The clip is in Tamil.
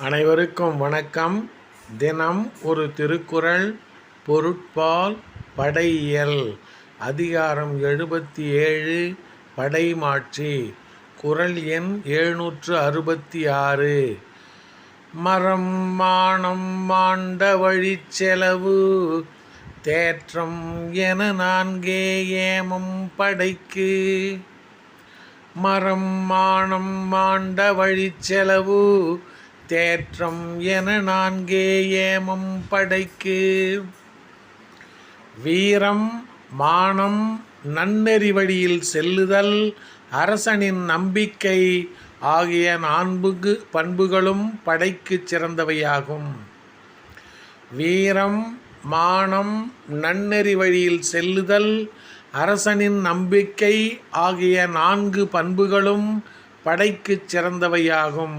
அனைவருக்கும் வணக்கம். தினம் ஒரு திருக்குறள் பொருட்பால் படையியல். அதிகாரம் எழுபத்தி ஏழு படைமாட்சி. குறள் எண் எழுநூற்று அறுபத்தி ஆறு மரம் மானம் மாண்ட வழி செலவு. தேற்றம் என நான்கே ஏமம் படைக்கு. மரம் மானம் மாண்ட வழி செலவு. தேற்றம் என நான்கே ஏமம் படைக்கு. வீரம் மானம் நன்னெறி வழியில் செல்லுதல் அரசனின் நம்பிக்கை ஆகிய நான்கு பண்புகளும் படைக்குச் சிறந்தவையாகும். வீரம் மானம் நன்னெறி வழியில் செல்லுதல் அரசனின் நம்பிக்கை ஆகிய நான்கு பண்புகளும் படைக்குச் சிறந்தவையாகும்.